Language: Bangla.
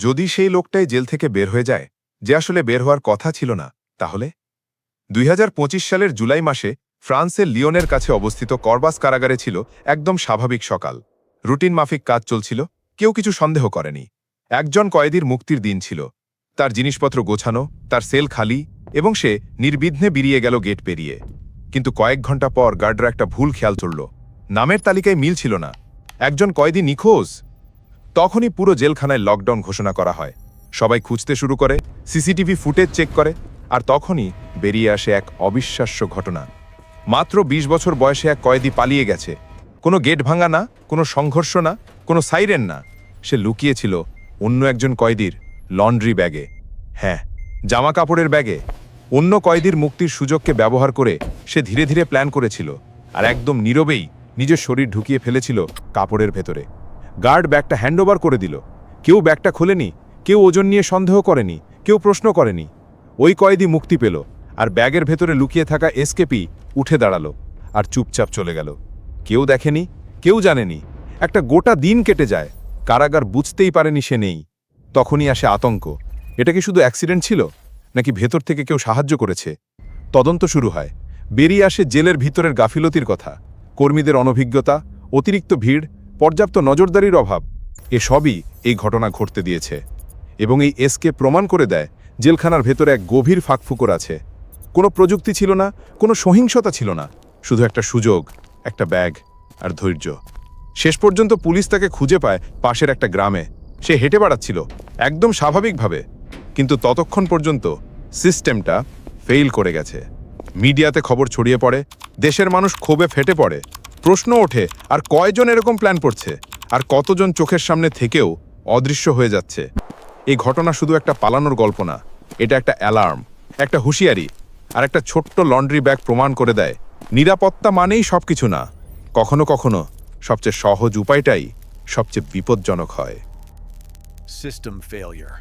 যদি সেই লোকটাই জেল থেকে বের হয়ে যায়, যে আসলে বের হওয়ার কথা ছিল না, তাহলে? দুই হাজার পঁচিশ সালের জুলাই মাসে ফ্রান্সের লিওনের কাছে অবস্থিত করবাস কারাগারে ছিল একদম স্বাভাবিক সকাল। রুটিন মাফিক কাজ চলছিল, কেউ কিছু সন্দেহ করেনি। একজন কয়েদির মুক্তির দিন ছিল। তার জিনিসপত্র গোছানো, তার সেল খালি, এবং সে নির্বিঘ্নে বেরিয়ে গেল গেট পেরিয়ে। কিন্তু কয়েক ঘণ্টা পর গার্ডরা একটা ভুল খেয়াল চলল। নামের তালিকায় মিল ছিল না। একজন কয়েদি নিখোঁজ? তখনই পুরো জেলখানায় লকডাউন ঘোষণা করা হয়। সবাই খুঁজতে শুরু করে, সিসিটিভি ফুটেজ চেক করে, আর তখনই বেরিয়ে আসে এক অবিশ্বাস্য ঘটনা। মাত্র ২০ বছর বয়সে এক কয়েদি পালিয়ে গেছে। কোনো গেট ভাঙা না, কোনো সংঘর্ষ না, কোনো সাইরেন না। সে লুকিয়েছিল অন্য একজন কয়েদির লন্ড্রি ব্যাগে হ্যাঁ জামা কাপড়ের ব্যাগে অন্য কয়েদির মুক্তির সুযোগকে ব্যবহার করে সে ধীরে ধীরে প্ল্যান করেছিল। আর একদম নীরবেই নিজের শরীর ঢুকিয়ে ফেলেছিল কাপড়ের ভেতরে। গার্ড ব্যাগটা হ্যান্ডওভার করে দিল। কেউ ব্যাগটা খোলেনি, কেউ ওজন নিয়ে সন্দেহ করেনি, কেউ প্রশ্ন করেনি। ওই কয়েদি মুক্তি পেল আর ব্যাগের ভেতরে লুকিয়ে থাকা এসকেপি উঠে দাঁড়াল আর চুপচাপ চলে গেল। কেউ দেখেনি, কেউ জানেনি। একটা গোটা দিন কেটে যায়, কারাগার বুঝতেই পারেনি সে নেই। তখনই আসে আতঙ্ক। এটা কি শুধু অ্যাক্সিডেন্ট ছিল, নাকি ভেতর থেকে কেউ সাহায্য করেছে? তদন্ত শুরু হয়। বেরিয়ে আসে জেলের ভিতরের গাফিলতির কথা। কর্মীদের অনভিজ্ঞতা, অতিরিক্ত ভিড় পর্যাপ্ত নজরদারির অভাব। এসবই এই ঘটনা ঘটতে দিয়েছে এবং এই এসকে প্রমাণ করে দেয় জেলখানার ভেতরে এক গভীর ফাঁকফুকর আছে। কোনো প্রযুক্তি ছিল না, কোনো সহিংসতা ছিল না, শুধু একটা সুযোগ, একটা ব্যাগ আর ধৈর্য। শেষ পর্যন্ত পুলিশ তাকে খুঁজে পায় পাশের একটা গ্রামে। সে হেঁটে বেড়াচ্ছিল, একদম স্বাভাবিকভাবে, কিন্তু ততক্ষণ পর্যন্ত সিস্টেমটা ফেইল করে গেছে। মিডিয়াতে খবর ছড়িয়ে পড়ে, দেশের মানুষ ক্ষোভে ফেটে পড়ে প্রশ্ন ওঠে, আর কয়জন এরকম প্ল্যান করছে? আর কতজন চোখের সামনে থেকেও অদৃশ্য হয়ে যাচ্ছে? এই ঘটনা শুধু একটা পালানোর গল্প না, এটা একটা অ্যালার্ম একটা হুঁশিয়ারি, আর একটা ছোট্ট লন্ড্রি ব্যাগ প্রমাণ করে দেয়, নিরাপত্তা মানেই সবকিছু না। কখনো কখনো সবচেয়ে সহজ উপায়টাই সবচেয়ে বিপজ্জনক হয়। System failure.